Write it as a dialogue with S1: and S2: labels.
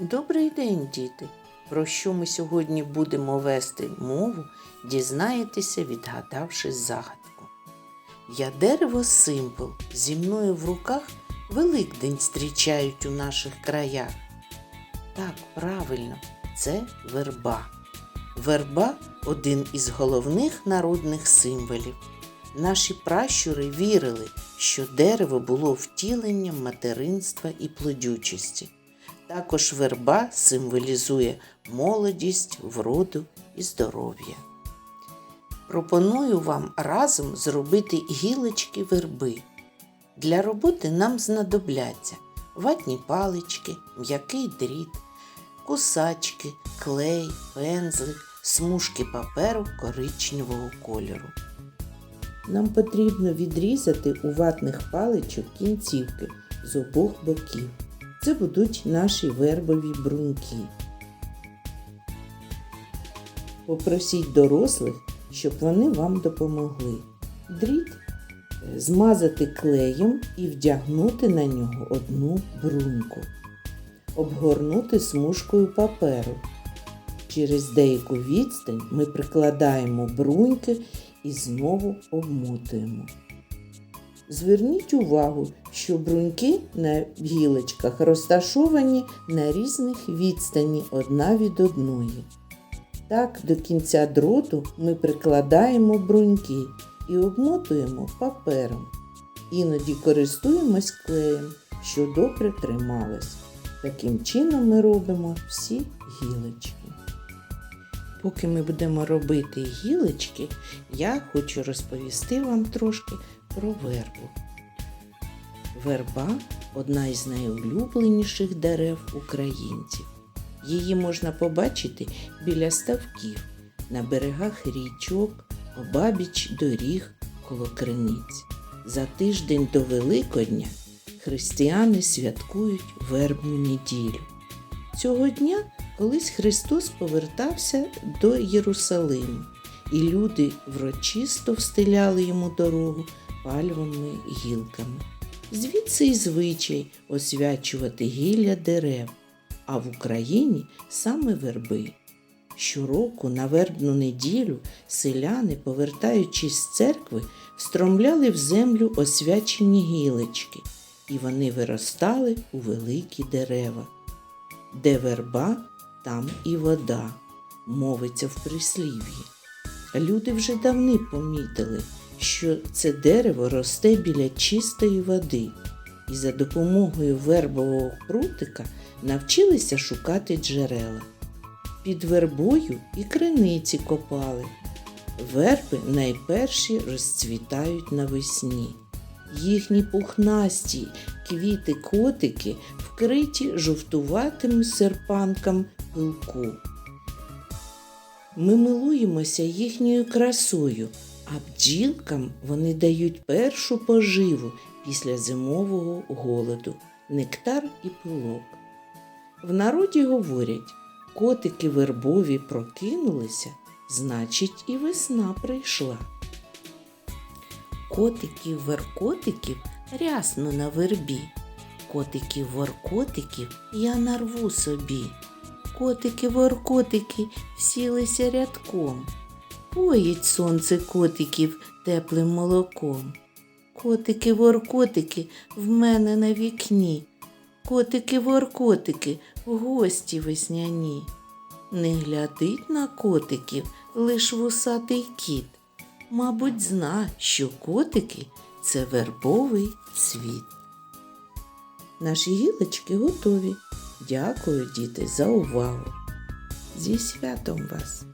S1: Добрий день, діти! Про що ми сьогодні будемо вести мову, дізнаєтеся, відгадавши загадку. Я дерево символ, зі мною в руках Великдень зустрічають у наших краях. Так, правильно, це верба. Верба один із головних народних символів. Наші пращури вірили, що дерево було втіленням материнства і плодючості. Також верба символізує молодість, вроду і здоров'я. Пропоную вам разом зробити гілочки верби. Для роботи нам знадобляться ватні палички, м'який дріт, кусачки, клей, пензлик, смужки паперу коричневого кольору. Нам потрібно відрізати у ватних паличок кінцівки з обох боків. Це будуть наші вербові бруньки. Попросіть дорослих, щоб вони вам допомогли. Дріт е, змазати клеєм і вдягнути на нього одну бруньку. Обгорнути смужкою паперу. Через деяку відстань ми прикладаємо бруньки і знову обмотуємо. Зверніть увагу, що бруньки на гілочках розташовані на різних відстані одна від одної. Так, до кінця дроту ми прикладаємо бруньки і обмотуємо папером. Іноді користуємось клеєм, що добре трималось. Таким чином ми робимо всі гілочки. Поки ми будемо робити гілочки, я хочу розповісти вам трошки про вербу. Верба одна із найулюбленіших дерев українців. Її можна побачити біля ставків, на берегах річок, обабіч доріг коло криниць. За тиждень до Великодня християни святкують вербну неділю. Цього дня колись Христос повертався до Єрусалиму, і люди врочисто встиляли йому дорогу пальвами гілками. Звідси й звичай освячувати гілля дерев, а в Україні саме верби. Щороку на вербну неділю селяни, повертаючись з церкви, встромляли в землю освячені гілочки, і вони виростали у великі дерева. Де верба, там і вода, мовиться в прислів'ї. Люди вже давни помітили, що це дерево росте біля чистої води, і за допомогою вербового прутика навчилися шукати джерела. Під вербою і криниці копали. Верби найперші розцвітають навесні. Їхні пухнасті квіти-котики вкриті жовтуватим серпанкам пилку. Ми милуємося їхньою красою, а бджілкам вони дають першу поживу після зимового голоду нектар і пилок. В народі говорять, котики вербові прокинулися, значить, і весна прийшла. Котиків веркотиків рясно на вербі. Котиків воркотиків я нарву собі. Котики воркотики всілися рядком. Поїть сонце котиків теплим молоком. Котики воркотики в мене на вікні. Котики воркотики в гості весняні. Не глядить на котиків лиш вусатий кіт. Мабуть, зна, що котики це вербовий цвіт. Наші гілочки готові. Дякую, діти, за увагу. Зі святом вас!